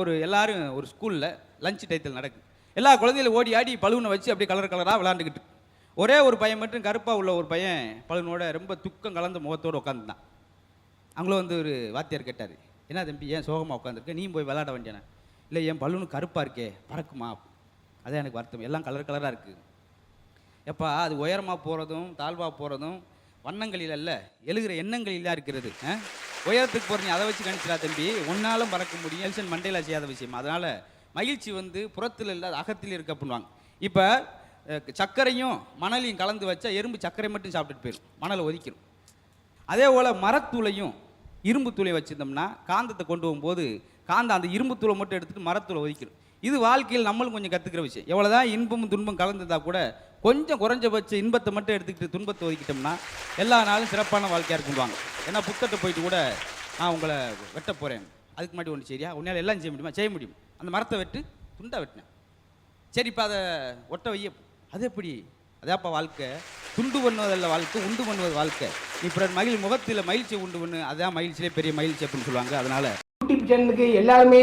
ஒரு எல்லாரும் ஒரு ஸ்கூலில் லஞ்ச் டயத்தில் நடக்குது. எல்லா குழந்தைகளும் ஓடி ஆடி பலூனை வச்சு அப்படியே கலர் கலராக விளாண்டுக்கிட்டு ஒரே ஒரு பையன் மட்டும் கருப்பாக உள்ள ஒரு பையன் பலூனோட ரொம்ப துக்கம் கலந்த முகத்தோடு உட்காந்துருந்தான் அவங்களும் வந்து ஒரு வாத்தியார் கேட்டார் என்ன தம்பி ஏன் சோகமாக உட்காந்துருக்க நீ போய் விளாட வேண்டியானே இல்லை என் பலூனு கருப்பாக இருக்கே பறக்குமா? அதான் எனக்கு வருத்தம். எல்லாம் கலர் கலராக இருக்குது எப்பா அது உயரமாக போகிறதும் தாழ்வாக போகிறதும் வண்ணங்களில் அல்ல எழுகிற எண்ணங்களில் தான் இருக்கிறது உயரத்துக்கு போகிற நீ அதை வச்சு கணிச்சிடா தம்பி. ஒன்னாலும் பறக்க முடியும். எல்சன் மண்டையில் செய்யாத விஷயம். அதனால் மகிழ்ச்சி வந்து புறத்தில் இல்லாத அகத்தில் இருக்க பண்ணுவாங்க. இப்போ சர்க்கரையும் மணலையும் கலந்து வச்சா எறும்பு சர்க்கரை மட்டும் சாப்பிட்டுட்டு போயிடும் மணலை ஒதுக்கிடும் அதே போல் மரத்தூளையும் இரும்பு தூளை வச்சுருந்தோம்னா காந்தத்தை கொண்டு போகும்போது காந்தம் அந்த இரும்பு தூளை மட்டும் எடுத்துகிட்டு மரத்தூளை ஒதுக்கிடும் இது வாழ்க்கையில் நம்மளும் கொஞ்சம் கற்றுக்கிற விஷயம். எவ்வளோதான் இன்பமும் துன்பம் கலந்துருந்தா கூட கொஞ்சம் குறைஞ்சபட்ச இன்பத்தை மட்டும் எடுத்துக்கிட்டு துன்பத்தை ஒதுக்கிட்டோம்னா எல்லா நாளும் சிறப்பான வாழ்க்கையாக இருக்குவாங்க ஏன்னா புத்தட்ட போயிட்டு கூட நான் உங்களை வெட்ட போகிறேன் அதுக்கு முன்னாடி ஒன்று சரியா? உன்னால் எல்லாம் செய்ய முடியுமா? செய்ய முடியும். அந்த மரத்தை வெட்டு துண்டா வெட்டினேன். சரி இப்போ அதை ஒட்ட வைய அது எப்படி? அதாப்பா வாழ்க்கை? துண்டு பண்ணுவதல்ல வாழ்க்கை உண்டு பண்ணுவது வாழ்க்கை. நீ பிறர் மகிழ் முகத்தில் மகிழ்ச்சி உண்டு பண்ணு. அதான் மகிழ்ச்சியிலே பெரிய மகிழ்ச்சி அப்படின்னு சொல்லுவாங்க. அதனால யூடியூப் சேனலுக்கு எல்லாருமே